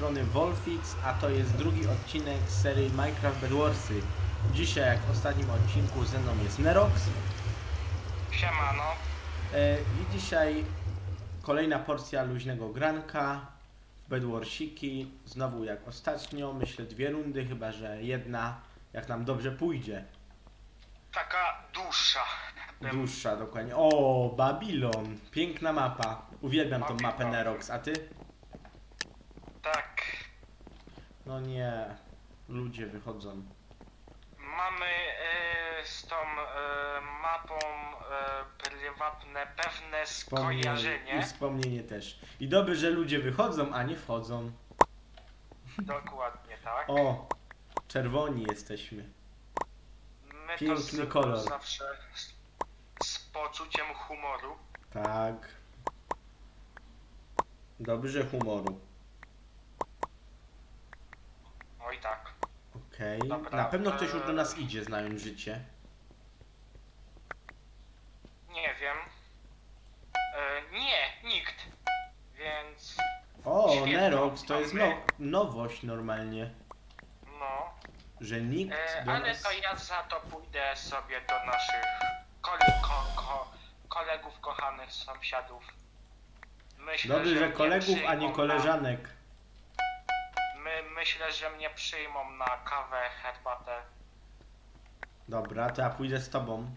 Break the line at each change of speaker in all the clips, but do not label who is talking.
Strony Wolfix, a to jest drugi odcinek z serii Minecraft Bed Warsy. Dzisiaj, jak w ostatnim odcinku, ze mną jest Nerox
Siemano.
e, i dzisiaj kolejna porcja luźnego granka w Bed Warsiki. Znowu jak ostatnio, myślę dwie rundy, chyba że jedna, jak nam dobrze pójdzie.
Taka dłuższa.
Dłuższa dokładnie. O, Babylon, piękna mapa. Uwielbiam tą mapę Nerox, a ty?
Tak.
No nie, ludzie wychodzą.
Mamy e, z tą e, mapą e, prywatne pewne
Wspomnienie. I
skojarzenie.
wspomnienie też. I dobrze, że ludzie wychodzą, a nie wchodzą.
Dokładnie tak.
O, czerwoni jesteśmy.
My
piękny
z,
kolor.
zawsze z, z poczuciem humoru.
Tak. Dobrze humoru.
Oj tak.
Okej.
Dobra,
Na pewno ktoś już do nas idzie, znając życie.
Nie wiem. E, nie, nikt. Więc
O. Nerox, to jest no, nowość normalnie.
no.
Że nikt
E,
do
ale
nas...
to ja za to pójdę sobie do naszych kole, ko, ko, kolegów, kochanych sąsiadów. Myślę,
Dobrze, że kolegów, a
przyjmą
nie koleżanek.
Myślę, że mnie przyjmą na kawę, herbatę.
Dobra, to ja pójdę z tobą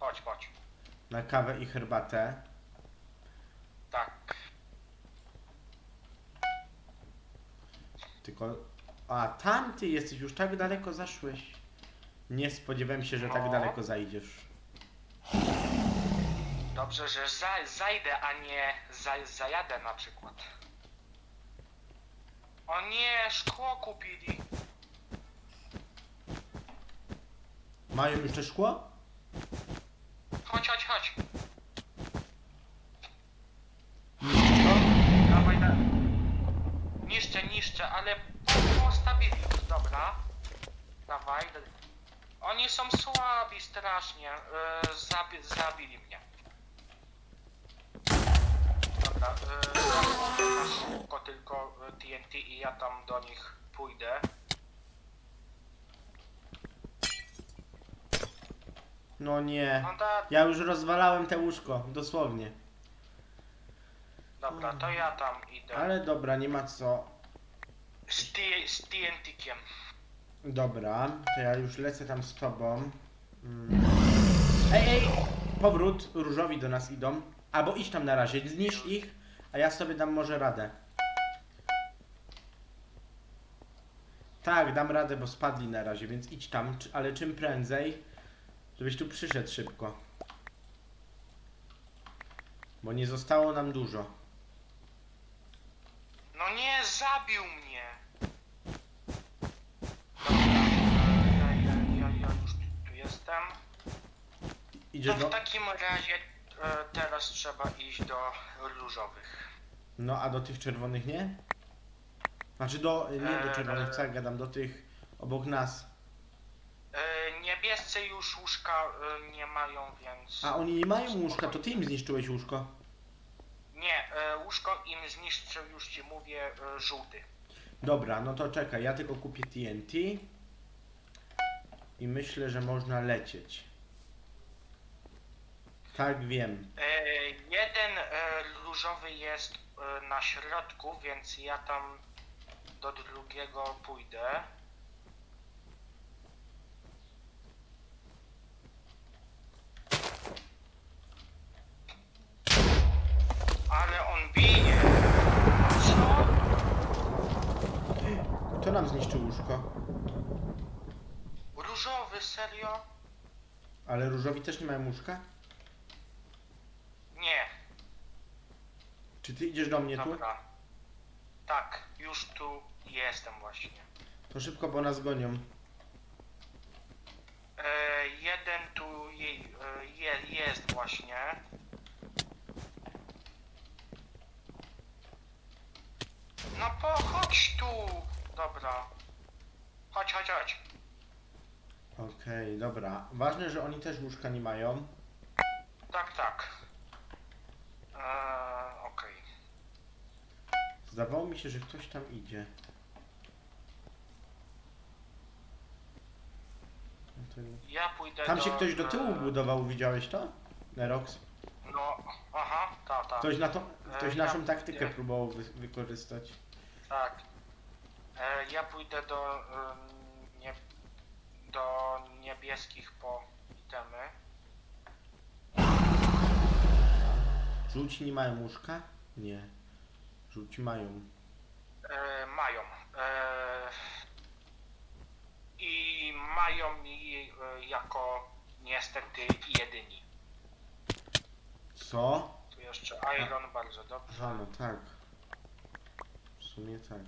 Chodź, chodź.
na kawę i herbatę.
Tak.
Tylko... A, tam ty jesteś, już tak daleko zaszłeś. Nie spodziewałem się, że tak
No.
daleko zajdziesz.
Dobrze, że za, zajdę, a nie za, zajadę na przykład. O nie, szkło kupili.
Mają już te szkło?
Chodź, chodź, chodź. Dawaj, da. Niszczę, niszczę, ale postawili już, dobra. Dawaj. Oni są słabi strasznie. Yy, zabi zabili mnie. Na szybko tylko TNT i ja tam do nich pójdę.
No nie.
No da,
Ja już rozwalałem te łóżko, dosłownie.
dobra, to ja tam idę.
Ale dobra, nie ma co.
Z, T- z TNT-kiem.
Dobra, to ja już lecę tam z tobą. Mm. Ej, ej! Powrót, różowi do nas idą. Albo idź tam na razie, zniszcz ich, a ja sobie dam może radę. Tak, dam radę, bo spadli na razie, więc idź tam, ale czym prędzej, żebyś tu przyszedł szybko. Bo nie zostało nam dużo.
No nie, zabił mnie! Dobra, ja, ja, ja, ja już tu jestem. To
Idziesz
w
do...
takim razie e, teraz trzeba iść do różowych.
No, a do tych czerwonych nie? Znaczy do, nie do
Eee.
czerwonych, co ja gadam, do tych obok nas.
E, niebiescy już łóżka e, nie mają, więc...
A oni nie mają łóżka, to ty im zniszczyłeś łóżko.
Nie, e, łóżko im zniszczył, już ci mówię, e, żółty.
Dobra, no to czekaj, ja tylko kupię TNT. I myślę, że można lecieć. Tak, wiem.
E, jeden e, różowy jest e, na środku, więc ja tam do drugiego pójdę. Ale on bije. Co?
Kto nam zniszczył łóżko?
Różowy, serio?
Ale różowi też nie mają łóżka?
Nie.
Czy ty idziesz do mnie tu?
Dobra. Tak, już tu jestem właśnie.
To szybko, bo nas gonią.
E, jeden tu je, e, je, jest właśnie. No po, chodź tu. Dobra. Chodź, chodź, chodź.
Okej, dobra. Ważne, że oni też łóżka nie mają.
Tak, tak. E, Okej.
Zdawało mi się, że ktoś tam idzie. No to nie-
Ja pójdę
Tam
do...
się ktoś do tyłu
e,
budował, widziałeś to? Nerox?
No, aha, ta, ta.
Ktoś, na to, ktoś
E,
naszą
ja-
taktykę
ja-
próbował wy, wykorzystać.
Tak. E, ja pójdę do, ym, nie, do niebieskich po itemy.
Żółci nie mają łóżka? Nie. Żółci mają.
E, mają. E, I mają mi e, jako niestety jedyni.
Co?
Tu jeszcze Iron, bardzo dobrze.
Aha, no tak. W sumie tak.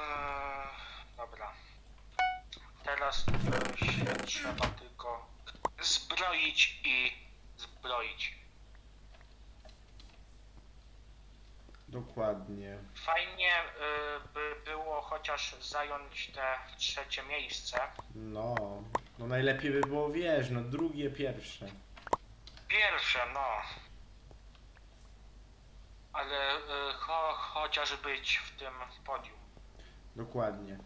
E, dobra. Teraz e, się trzeba tylko zbroić i zbroić.
Dokładnie.
Fajnie y, by było chociaż zająć te trzecie miejsce.
No. No najlepiej by było, wiesz, no drugie, pierwsze.
Pierwsze, no. Ale y, cho, chociaż być w tym podium.
Dokładnie.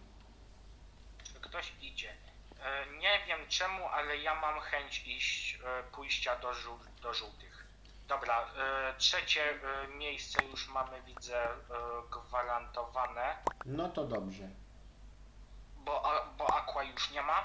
Ktoś idzie. Y, nie wiem czemu, ale ja mam chęć iść, y, pójścia do, żół, do żółtych. Dobra, y, trzecie y, miejsce już mamy, widzę, y, gwarantowane,
No to dobrze.
bo, a, bo Aqua już nie ma.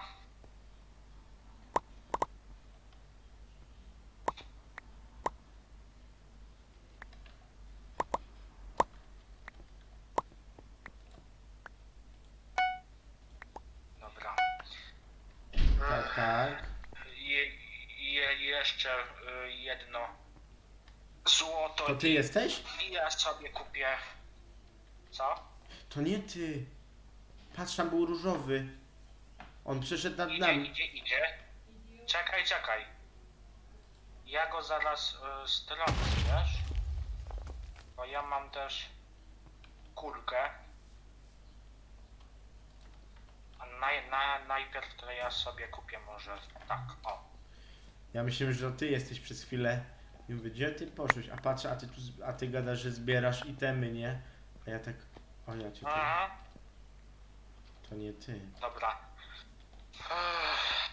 Dobra.
Tak, tak.
Je, je, jeszcze y, jedno złoto
To ty jesteś?
i ja sobie kupię. Co?
To nie ty. Patrz, tam był różowy. On przeszedł nad
Idzie,
nami.
idzie, idzie. Czekaj, czekaj. Ja go zaraz y, strącę, wiesz? Bo ja mam też kulkę. A naj, na, najpierw to ja sobie kupię może tak, o.
Ja myślałem, że to ty jesteś przez chwilę. I mówię, gdzie ty poszłeś? A patrzę, a ty tu, a ty gadasz, że zbierasz itemy, nie? A ja tak, o ja cię tu,
Aha,
to nie ty.
dobra. Ech.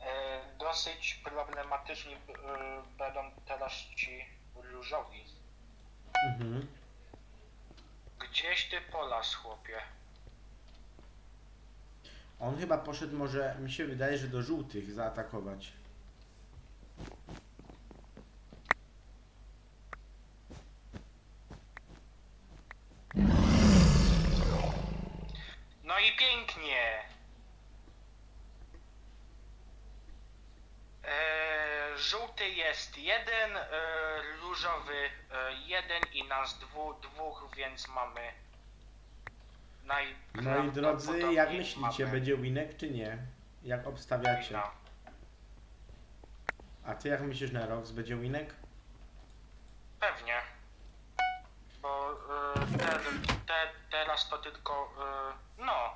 E, Dosyć problematyczni b- y, będą teraz ci różowi.
Mhm.
Gdzieś ty polas, chłopie.
On chyba poszedł może, mi się wydaje, że do żółtych zaatakować.
No i pięknie. E, żółty jest jeden, e, różowy e, jeden i nas dwu, dwóch, więc mamy
Moi drodzy, jak myślicie,
mamy
będzie winek czy nie? Jak obstawiacie?
wina.
A ty jak myślisz na rok, będzie winek?
Pewnie. Bo y, te, te, teraz to tylko. Y, no.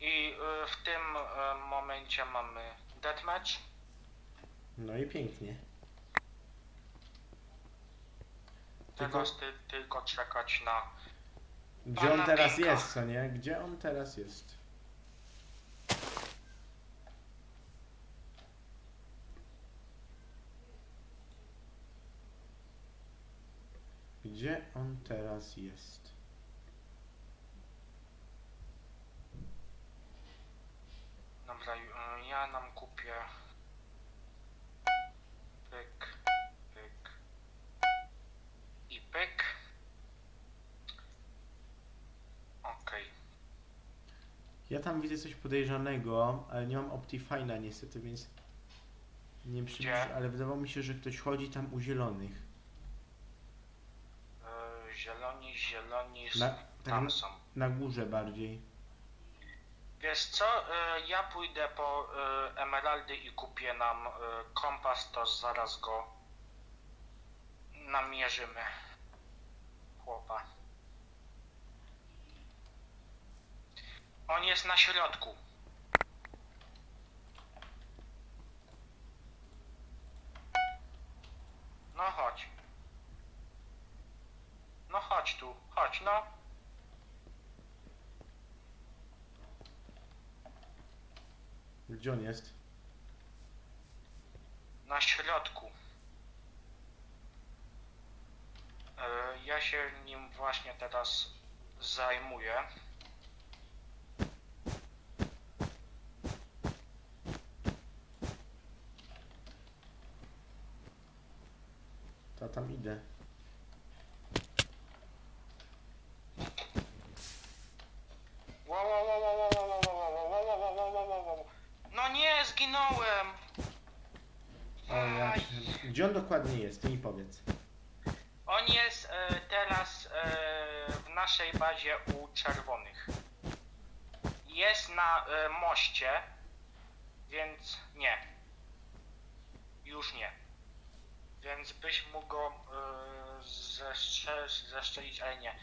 I y, w tym y, momencie mamy deathmatch.
No i pięknie. Tylko,
ty, tylko czekać na.
gdzie on
pana
teraz
Pinka.
jest, co nie? Gdzie on teraz jest? Gdzie on teraz jest?
Dobra, y, ja nam kupię. Pyk, pyk. I pyk. Okej.
Ja tam widzę coś podejrzanego, ale nie mam Optifine'a niestety, więc nie przybliżę, ale wydawało mi się, że ktoś chodzi tam u zielonych.
Y, zieloni, zieloni,
Na, tak
tam są.
na górze bardziej.
Wiesz co, y, ja pójdę po y, emeraldy i kupię nam kompas, to zaraz go namierzymy. Chłopa. On jest na środku. No chodź. chodź tu, chodź, no.
Gdzie on jest?
Na środku. E, Ja się nim właśnie teraz zajmuję. Zginąłem!
O, ja...
Aj.
Gdzie on dokładnie jest? Ty mi powiedz.
On jest e, teraz e, w naszej bazie u czerwonych. Jest na e, moście, więc nie. Już nie. Więc byś mógł go e, zestrze- zestrzelić, ale nie.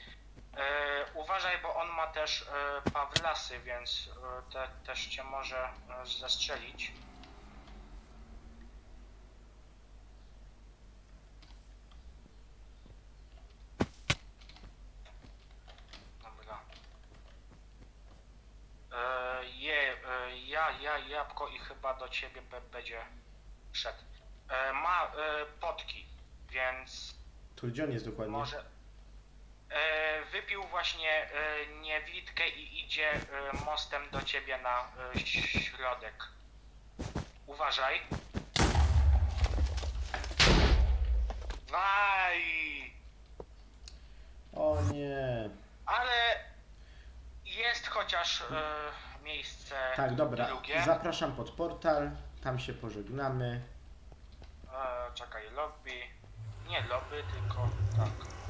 E, uważaj, bo on ma też e, pawlasy, więc e, te, też cię może zestrzelić. Dobra. Je, ja, ja, jabłko i chyba do ciebie będzie szedł. Ma potki, więc
Tu gdzie on jest dokładnie?
może. E, wypił właśnie e, niewidkę i idzie e, mostem do ciebie na środek. Uważaj. Waj!
O nie.
Ale jest chociaż miejsce
Tak, dobra.
drugie.
Zapraszam pod portal. Tam się pożegnamy.
E, czekaj, lobby. Nie lobby, tylko tak.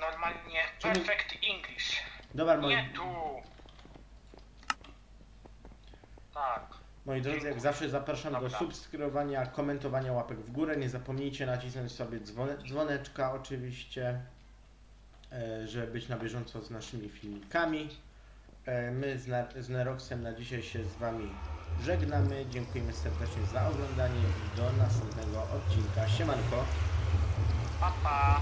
Normalnie perfect English.
Dobra, moi,
Nie tu. Tak.
moi drodzy, jak zawsze zapraszam do
Dobra.
subskrybowania, komentowania łapek w górę. Nie zapomnijcie nacisnąć sobie dzwone, dzwoneczka oczywiście, e, żeby być na bieżąco z naszymi filmikami. E, My z, Na- z Neroxem na dzisiaj się z Wami żegnamy. Dziękujemy serdecznie za oglądanie i do następnego odcinka. Siemanko!
Pa, pa.